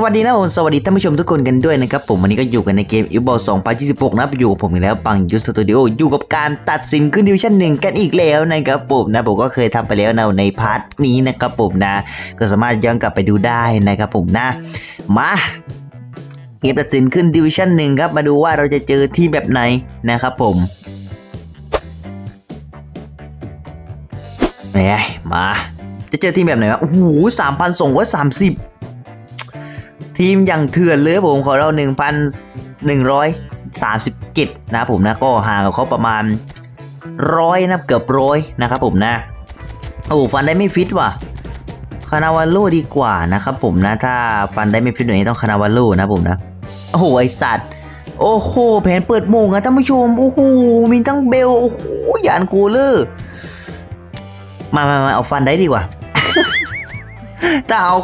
สวัสดีนะผมสวัสดีท่านผู้ชมทุกคนกันด้วยนะครับผมวันนี้ก็อยู่กันในเกมอีบอล2026นะครับอยู่กับผมอีกแล้วปังยูสตูดิโออยู่กับการตัดสินขึ้นดิวิชั่นหนึ่งกันอีกแล้วนะครับผมนะผมก็เคยทำไปแล้วนะในพาร์ทนี้นะครับผมนะ ก็สามารถย้อนกลับไปดูได้นะครับผมนะ มาเกมตัดสินขึ้นดิวิชั่นหนึ่งครับมาดูว่าเราจะเจอที่แบบไหนนะครับผมแหมมาจะเจอทีมแบบไหนวะโอ้โหสามพันสองร้อยสามสิบ ทีมอย่างเถื่อนเลยผมของเรา1,137นะครับผมนะก็ห่างกับเขาประมาณร้อยนะเกือบร้อยนะครับผมนะ โอ้ฟันได้ไม่ฟิตว่ะคานาวาโลดีกว่านะครับผมนะถ้าฟันได้ไม่ฟิตแบบนี้ต้องคานาวาโลนะผมนะโอ้โหไอสัตว์โอ้โหแผนเปิดโมงอะท่านผู้ชมโอ้โหมีทั้งเบลโอ้โหยานโกเลอร์มามามาเอาฟันได้ดีกว่าถ้าเอา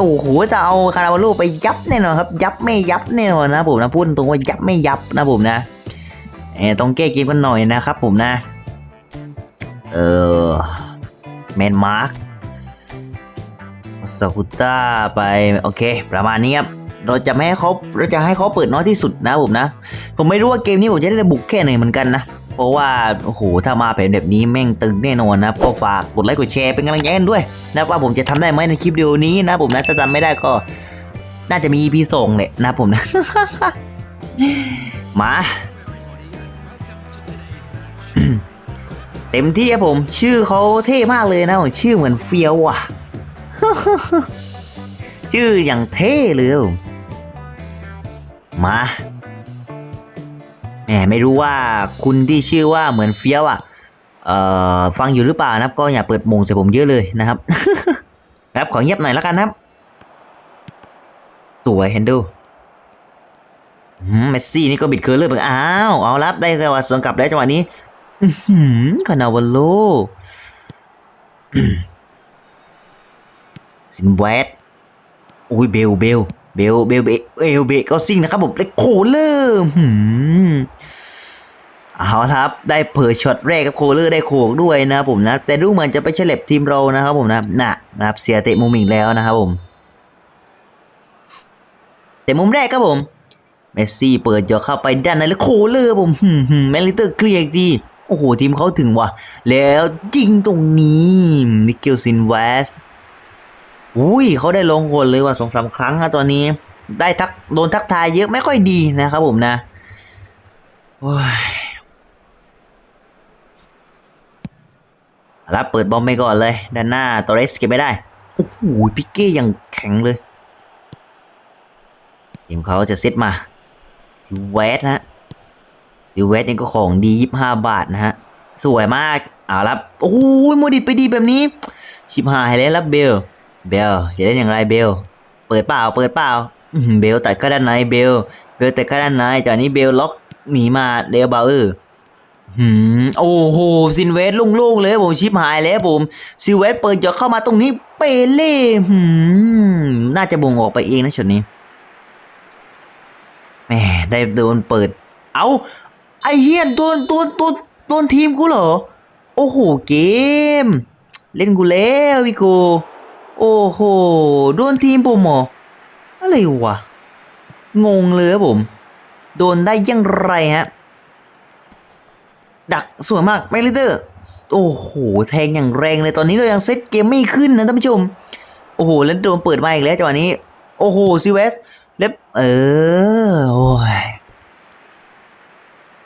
โอ้โหจะเอาคาราบาโลไปยับแน่นอนครับ ยับไม่ยับแน่นอนนะผมนะพูดตรงว่ายับไม่ยับนะผมนะเออต้องแก้เกมกันหน่อยนะครับ ผมนะ เออแมนมาร์คสกุต้าไปโอเค ประมาณนี้ครับเราจะไม่ให้เขาเราจะให้เขาเปิดน้อยที่สุดนะผมนะ ผมไม่รู้ว่าเกมนี้ผมจะได้บุกแค่ไหนเหมือนกันนะ เพราะว่าโอ้โหถ้ามาเป็นแบบนี้แม่งตึงแน่นอนนะก็ฝากกดไลค์กดแชร์เป็นกำลังใจกันด้วยนะว่าผมจะทำได้ไหมในคลิปวิดีโอนี้นะผมนะถ้าจำไม่ได้ก็น่าจะมี EP ส่งแหละนะผมนะมาเต็มที่ครับผม ชื่อเขาเท่มากเลยนะผมชื่อเหมือนเฟียวอะ ชื่ออย่างเท่เลยมา แหมไม่รู้ว่าคุณที่ชื่อว่าเหมือนเฟี้ยวอะเอ่อฟังอยู่หรือเปล่านะครับ ก็อย่าเปิดมงใส่ผมเยอะเลยนะครับครับขอเงียบหน่อยแล้วกันนะครับ สวยเฮนดูมเมสซี่นี่ก็บิดเคิร์เลเลยไปอ้าวเอารับได้จังหวะสวนกลับแล้จังหวะนี้คานาวาโลซินแวดโอ้ยเบลเบล เบลเบลเบลเอลเบลก็ซิงนะครับผมเล็กโคเลอร์หืมเอาละครับ ได้เผยช็อตแรกกับโคเลอร์ได้โขกด้วยนะครับผมนะ แต่ดูเหมือนจะไปเฉลบทีมเรานะครับผมนะน่ะนะครับเสียเตะมุมอีกแล้วนะครับผมเตะมุมแรกครับผมเมสซี่เปิดยกเข้าไปด้านในแล้วโคเลอร์ผมหืมหืมแมนลิเตอร์เคลียร์อีกทีโอ้โหทีมเขาถึงว่ะแล้วจริงตรงนี้มิเกลซินเวส อุ้ยเขาได้ลงคนเลยว่ะสองสามครั้งนะตอนนี้ ได้ทักโดนทักทายเยอะไม่ค่อยดีนะครับผมนะโอ้ยรับเปิดบอมไปก่อนเลย ด้านหน้าตอเรสเก็บไม่ได้ โอ้โหพิกเก้ยังแข็งเลยทีมเขาจะเซตมาซิเวสนะฮะซิเวสนี่ก็ของดียี่ห้าบาทนะฮะ สวยมาก เอาละโอ้โหโมดิตไปดีแบบนี้ ชิบหายเลยรับเบล เบลจะเล่นอย่างไรเบล เปิดเปล่า เปิดเปล่าเบลตัดเข้าด้านในเบล เบลตัดเข้าด้านในจากนี้เบลล็อกหนีมาเดลบาเออร์หืมโอ้โหซินเวสโล่งๆเลยผมชิปหายแล้วผมซินเวสเปิดหยอกเข้ามาตรงนี้เปเล่หืมน่าจะบ่งออกไปเองนะช็อตนี้แหมได้โดนเปิด เอาไอเฮียโดนโดนโดนโดนทีมกูเหรอ โอ้โหเกม เล่นกูแล้ววิโก โอ้โห โดนทีมผมเหรออะไรวะ งงเลยครับผม โดนได้ยังไรฮะ ดักสวยมากแมกลิเตอร์ โอ้โห แทงอย่างแรงเลย ตอนนี้เรายังเซตเกมไม่ขึ้นนะท่านผู้ชม โอ้โห แล้วโดนเปิดมาอีกแล้วจังหวะนี้ โอ้โหซีเวส เล็บ เออ โอ้ย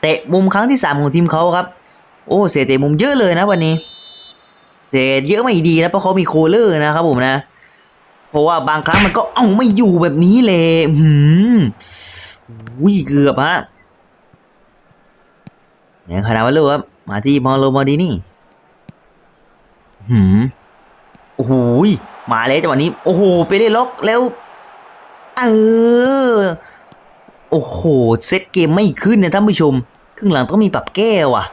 เตะมุมครั้งที่สามของทีมเขาครับ โอ้ เสียเตะมุมเยอะเลยนะวันนี้ เสียเยอะไม่ดีนะเพราะเขามีโคเลอร์นะครับผมนะ เพราะว่าบางครั้งมันก็เอ้าไม่อยู่แบบนี้เลยหืมวิ่เกือบฮะเนี่ยคาราบาลูครับมาที่มอลโลมอดีนี่หืมโอ้โหมาแล้วจังหวะนี้ โอ้โหไปเล่นล็อกแล้ว เออ โอ้โห เซตเกมไม่ขึ้นนะท่านผู้ชม ครึ่งหลังต้องมีปรับแก้ว่ะ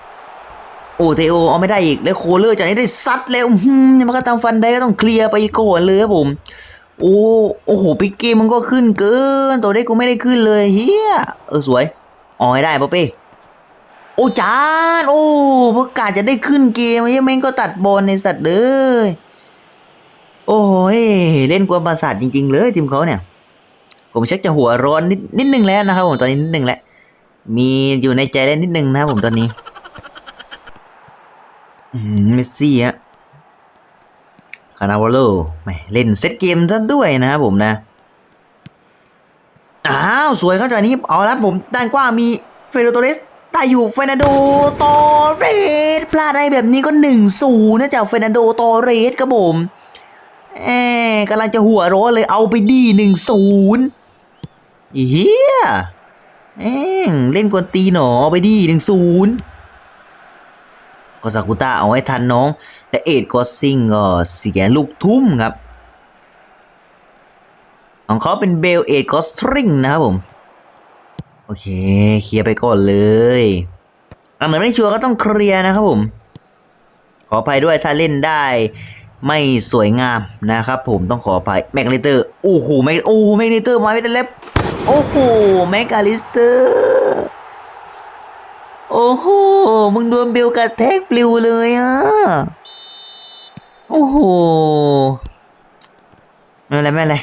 โอ้เทโอเอาไม่ได้อีกแล้วโคเลอร์จากนี้ได้ซัดแล้วหืมมันก็ตามฟันได้ก็ต้องเคลียร์ไปก่อนเลยครับผม โอ้โอ้โหปิกเกมมันก็ขึ้นเกินตัวได้กูไม่ได้ขึ้นเลยเฮียเออสวยออให้ได้ป๊อปปี้โอ้จานโอ้ประกาศจะได้ขึ้นเกมไอ้แม่งก็ตัดบอลในสัตว์เลยโอ้ยเล่นกวนประสาทจริง ๆ เลยทีมเขาเนี่ย ผมชักจะหัวร้อนนิดนิดนึงแล้วนะครับผมตอนนี้นิดนึงแล้วมีอยู่ในใจแล้วนิดนึงนะครับผมตอนนี้ เมสซี่ฮะคานาวาโลแหมเล่นเซตเกมซะด้วยนะครับผมนะ อ้าว สวยเข้าจนี้ เอาละผมด้านกว้างมีเฟโรโตเรสแต่อยู่เฟรนันโดตอเรสพลาดได้แบบนี้ก็หนึ่งศูนย์นะจากเฟรนันโดตอเรสครับผมแอบกำลังจะหัวร้อนเลยเอาไปดีหนึ่งศูนย์เฮียเอ็งเล่นกวนตีหนอเอาไปดีหนึ่งศูนย์ ก็ซากุต้าเอาไว้ทันน้อง และเอ็ดก็ซิงก็เสียลูกทุ่มครับ ของเขาเป็นเบลเอ็ดก็สตริงนะครับผม โอเค เคลียร์ไปก่อนเลยอันไหนไม่ชัวร์ก็ต้องเคลียร์นะครับผม ขออภัยด้วยถ้าเล่นได้ไม่สวยงามนะครับผมต้องขออภัยแมกลิเตอร์โอ้โหแมกโอ้โหแมกลิเตอร์มาไม่ได้เล็บโอ้โหแมกลิสเตอร์ โอ้โห มึงโดนเบลกระแทกปลิวเลยอะ โอ้โห ไม่เป็นไรไม่เป็นไร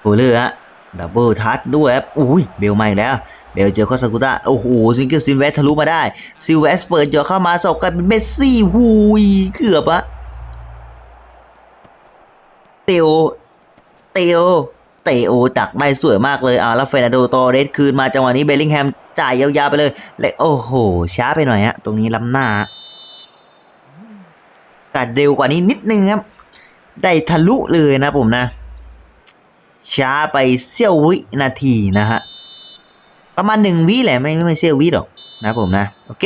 โอ้เลือฮะดับเบิลทัชด้วยครับอุ้ย เบลมาอีกแล้ว เบลเจอคอสกุต้า โอ้โห ซิงเกิลซินเวสทะลุมาได้ ซิลเวสเปิดจ่อเข้ามาสอบกันเป็นเมสซี่หุยเกือบอะเตโอเตโอเตโอตักได้สวยมากเลยอ่าแล้วเฟรนันโดตอเรสคืนมาจังหวะนี้เบลลิงแฮม จ่ายยาวๆไปเลยและโอ้โห ช้าไปหน่อยฮะ ตรงนี้ล้ำหน้า แต่เร็วกว่านี้นิดนึงครับ ได้ทะลุเลยนะผมนะ ช้าไปเสี้ยววินาทีนะฮะ ประมาณหนึ่งวิแหละไม่ไม่เสี้ยววิหรอกนะผมนะ โอเค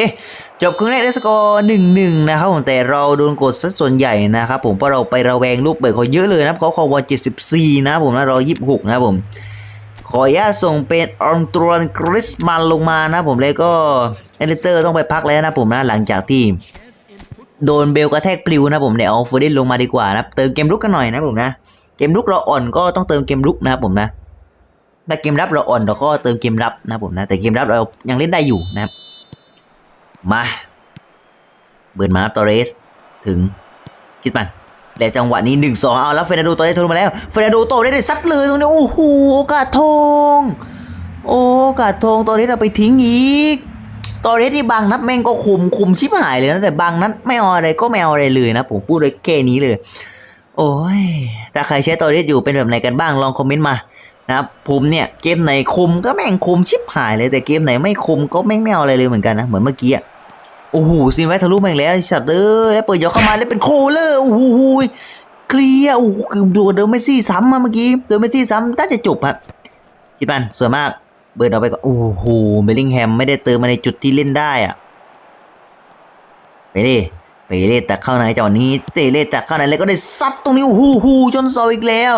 จบครึ่งแรกได้สกอร์หนึ่งหนึ่งนะครับผมแต่เราโดนกดซะส่วนใหญ่นะครับผมเพราะเราไประแวงลูกเบิดเขาเยอะเลยนะเขาคอวอเจ็ดสิบสี่นะผมนะเรายี่สิบหกนะผม ขออนุญาตส่งเป็นอองตรอนกริสมันลงมานะผมแล้วก็เอลิเตอร์ต้องไปพักแล้วนะผมนะหลังจากที่โดนเบลกระแทกปลิวนะผมเดี๋ยวเอาฟูเดนลงมาดีกว่านะเติมเกมรุกกันหน่อยนะผมนะเกมรุกเราอ่อนก็ต้องเติมเกมรุกนะครับผมนะถ้าเกมรับเราอ่อนเราก็เติมเกมรับนะผมนะแต่เกมรับเรายังเล่นได้อยู่นะครับมาเบิร์นมาตอเรสถึงคิดมัน และจังหวะนี้หนึ่งสองเอาแล้วเฟรนันโตอเรสทะลุมาแล้วเฟรนันโตได้ได้ซัดเลยตรงนี้โอ้โหโอกาสทองโอกาสทองตอเรสเอาไปทิ้งอีกตอนเรสที่บางนัดแม่งก็คุมคุมชิบหายเลยนะแต่บางนัดไม่เอาอะไรก็ไม่เอาอะไรเลยนะผมพูดเลยแค่นี้เลย โอ้ยถ้าใครใช้ตอเรสอยู่เป็นแบบไหนกันบ้างลองคอมเมนต์มานะครับผมเนี่ยเกมไหนคุมก็แม่งคุมชิบหายเลยแต่เกมไหนไม่คุมก็แม่งไม่เอาอะไรเลยเหมือนกันนะเหมือนเมื่อกี้อะ โอ้โหซินไว้ทะลุมาอีกแล้วชัดเออแล้วเปิดยกเข้ามาแล้วเป็นโคเลอร์โอ้โหเคลียร์โอ้โหคือดนเดอร์เมสซี่ซ้ำมาเมื่อกี้เดอร์เมสซี่ซ้ำน่าจะจบครับคิดมันสวยมากเบิร์ดเอาไปก็โอ้โหเบลลิงแฮมไม่ได้เติมมาในจุดที่เล่นได้อะไปดิไปเล่ตักเข้าในจังหวะนี้เตเล่ตักเข้าในแล้วก็ได้ซัดตรงนี้โอ้โหจนเสาอีกแล้ว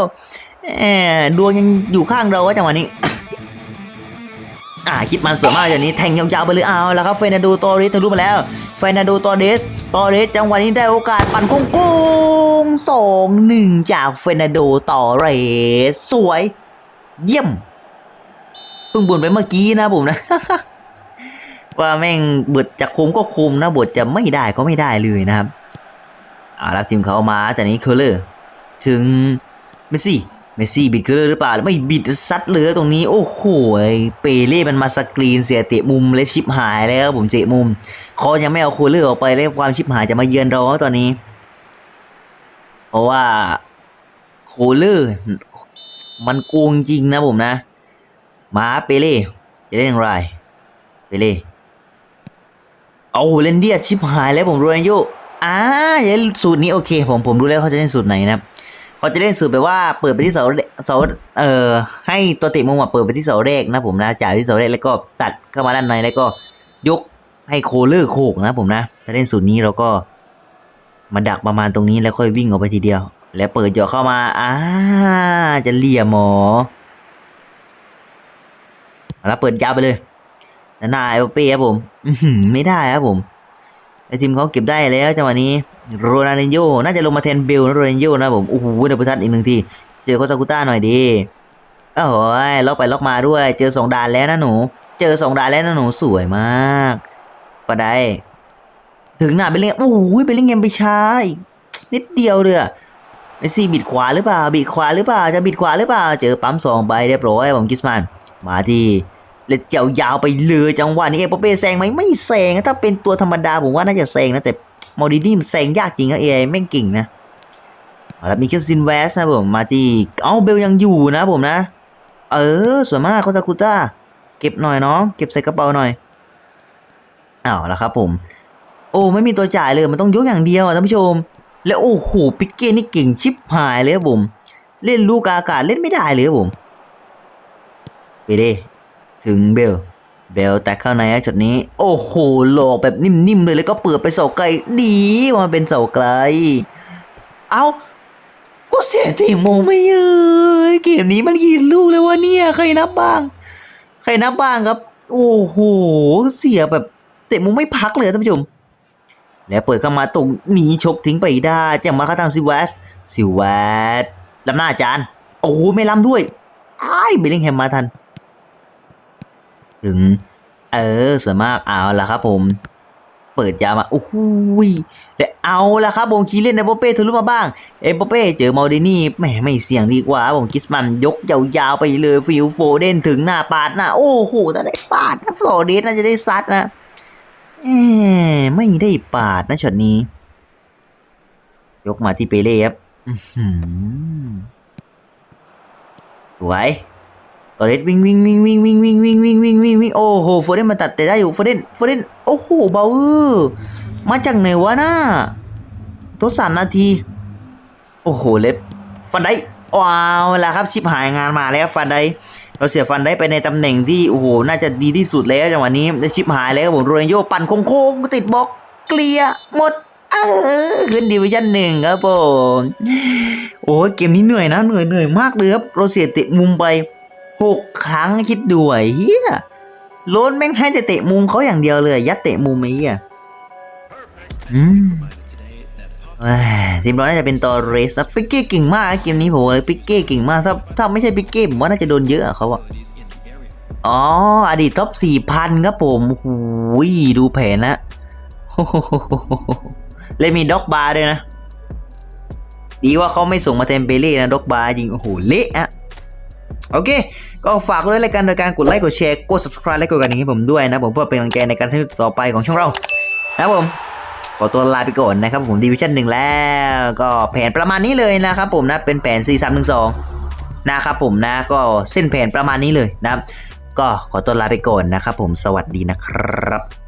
แหมดวงยังอยู่ข้างเราวะจังหวะนี้ อ่าคิดมันสวยมากอย่างนี้แทงยาวๆไปเลยเอาแล้วครับเฟนันโดตอเรสทะลุมาแล้วเฟนันโดตอเรสตอเรสจังหวะนี้ได้โอกาสปั่นโค้งๆสองหนึ่งจากเฟนันโดตอเรสสวย เยี่ยมเพิ่งบ่นไปเมื่อกี้นะผมนะ ว่าแม่งบทจะคุมก็คุมนะบทจะไม่ได้ก็ไม่ได้เลยนะครับอ่ารับทีมเขามาจากนี้เคอร์เลอร์ถึงเมสซี่ เมซี่บิดเคอร์เลอหรือเปล่า ไม่บิดซัดเหลือตรงนี้ โอ้โหเปเล่มันมาสกรีนเสียเตะมุมและชิปหายแล้วครับผมเตะมุมเขายังไม่เอาโคเลอร์ออกไปแล้วความชิปหายจะมาเยือนเราตอนนี้ เพราะว่าโคเลอร์มันโกงจริงนะผมนะมาเปเล่จะได้อย่างไรเปเล่เอาเลนเดียชิปหายแล้วผมรู้แล้วโยอ่าอย่าเล่นสูตรนี้โอเค ผมผมรู้แล้วเขาจะเล่นสูตรไหนนะครับ เขาจะเล่นสูตรแบบว่าเปิดไปที่เสาเสาเอ่อให้ตัวตะมุมอะเปิดไปที่เสาแรกนะผมนะจ่ายที่เสาแรกแล้วก็ตัดเข้ามาด้านในแล้วก็ยกให้โคเลอร์โขกนะผมนะถ้าเล่นสูตรนี้เราก็มาดักประมาณตรงนี้แล้วค่อยวิ่งออกไปทีเดียว แล้วเปิดหยอกเข้ามาอ่าจะเลี่ยมหมอแล้วเปิดยาวไปเลยแล้วนายเป้ครับผมไม่ได้ครับผมไอทีมเขาเก็บได้แล้วจังหวะนี้ โรนัลดินโญ่น่าจะลงมาแทนเบลนะโรนัลดินโญ่นะผมโอ้โหเดบทัศน์อีกหนึ่งทีเจอโคซากุต้าหน่อยดีโอ้โหล็อกไปล็อกมาด้วย เจอสองด่านแล้วนะหนู เจอสองด่านแล้วนะหนูสวยมากฟาไดถึงหน้าเบลลิงโอ้โหเบลลิงแฮมไปช้าอีกนิดเดียวเลยอะเมสซี่บิดขวาหรือเปล่าบิดขวาหรือเปล่าจะบิดขวาหรือเปล่า เจอปั๊มสองไปเรียบร้อยผมกิสมันมาที่เล็ดเจ้ายาวไปเลยจังหวะนี้เอปเป้แซงไหมไม่แซงถ้าเป็นตัวธรรมดาผมว่าน่าจะแซงนะแต่ มอดินี่มันแซงยากจริงนะเอแม่งเก่งนะเอาละมีเคซินเวสนะผมมาที่เอ้าเบลยังอยู่นะผมนะ เออสวยมากโคตาคุต้าเก็บหน่อยน้องเก็บใส่กระเป๋าหน่อยเอาละครับผมโอ้ไม่มีตัวจ่ายเลยมันต้องยกอย่างเดียวท่านผู้ชม แล้วโอ้โหปิกเก้นี่เก่งชิบหายเลยครับผม เล่นลูกอากาศเล่นไม่ได้เลยครับผมไปเดิถึงเบล เบลแต่เข้าในจุดนี้ โอ้โหหลอกแบบนิ่มๆเลยแล้วก็เปิดไปเสาไกล ดีว่าเป็นเสาไกล เอาก็เสียตีโมไม่เอ้ยเกมนี้มันกี่ลูกเลยวะเนี่ยใครนับบ้าง ใครนับบ้างครับ โอ้โหเสียแบบเตะมุมไม่พักเลยท่านผู้ชมแล้วเปิดเข้ามาตรงหนีชกทิ้งไปได้จากมาเข้าทางซิวเวสซิวเวสลำหน้าอาจารย์ โอ้โหไม่ล้ำด้วยไอ้ายเบลลิงแฮมมาทัน ถึง เออสวยมากเอาละครับผมเปิดยามาโอ้โหและเอาละครับผมคีเล่นเอโปเป้ทะลุมาบ้าง เอโปเป้เจอมาดินี่แหมไม่เสี่ยงดีกว่า ผมกิสมันยกยาวๆไปเลยฟิลโฟเดนถึงหน้าปาดน้าโอ้โหถ้าได้ปาดนะฟลอเดสน่าจะได้ซัดนะเอไม่ได้ปาดนะช็อตนี้ ยกมาที่เปเล่ครับอื้อหือสวย อเรสวิ่งวิ่งวิ่งวิ่งวิ่งวิ่งวิ่งวิ่งวิ่งวิ่งวิ่งโอ้โหโฟเดนมาตัดแต่ได้อยู่โฟเดนโฟเดนโอ้โหเบาเออมาจากไหนวะน่าตัวสามนาที โอ้โหเล็บฟันได้ว้าวแล้วครับชิบหายงานมาแล้วฟันได้เราเสียฟันได้ไปในตำแหน่งที่โอ้โหน่าจะดีที่สุดแล้วจังหวะนี้ได้ชิปหายแล้วผมโรนโยปั่นโค้งๆติดบล็อกเกลียหมดเออขึ้นดิวิชั่นหนึ่งครับผมโอ้ยเกมนี้เหนื่อยนะเหนื่อยเหนื่อยมากเลยครับเราเสียเตะมุมไป หกครั้งคิดดูไอ้เฮียโลนแม่งให้แต่เตะมุมเขาอย่างเดียวเลย ยัดเตะมุมไอ้เฮียอืมเอ้ยทีมเราน่าจะเป็นตอเรสปิกเก้เก่งมากเกมนี้ผมเลยปิกเก้เก่งมากถ้าถ้าไม่ใช่ปิกเก้ผมว่าน่าจะโดนเยอะเขาอะอ๋อ อดีตท็อปสี่พันครับผมหูยดูแผนนะเลยมีด็อกบาร์ด้วยนะ ดีว่าเขาไม่ส่งมาเทมเปเล่นะด็อกบาร์จริงโอ้โหเละอะ โอเค ก็ฝากด้วยรายการโดยการกดไลค์กดแชร์กด subscribe และกดกระดิ่งให้ผมด้วยนะผมเพื่อเป็นกำลังใจในการทำต่อไปของช่องเรา นะผมขอตัวลาไปก่อนนะครับผมดิวิชั่นหนึ่งแล้ว ก็แผนประมาณนี้เลยนะครับผมนะเป็นแผน 4 3 1 2 นะครับผมนะก็เส้นแผนประมาณนี้เลยนะครับ ก็ขอตัวลาไปก่อนนะครับผมสวัสดีนะครับ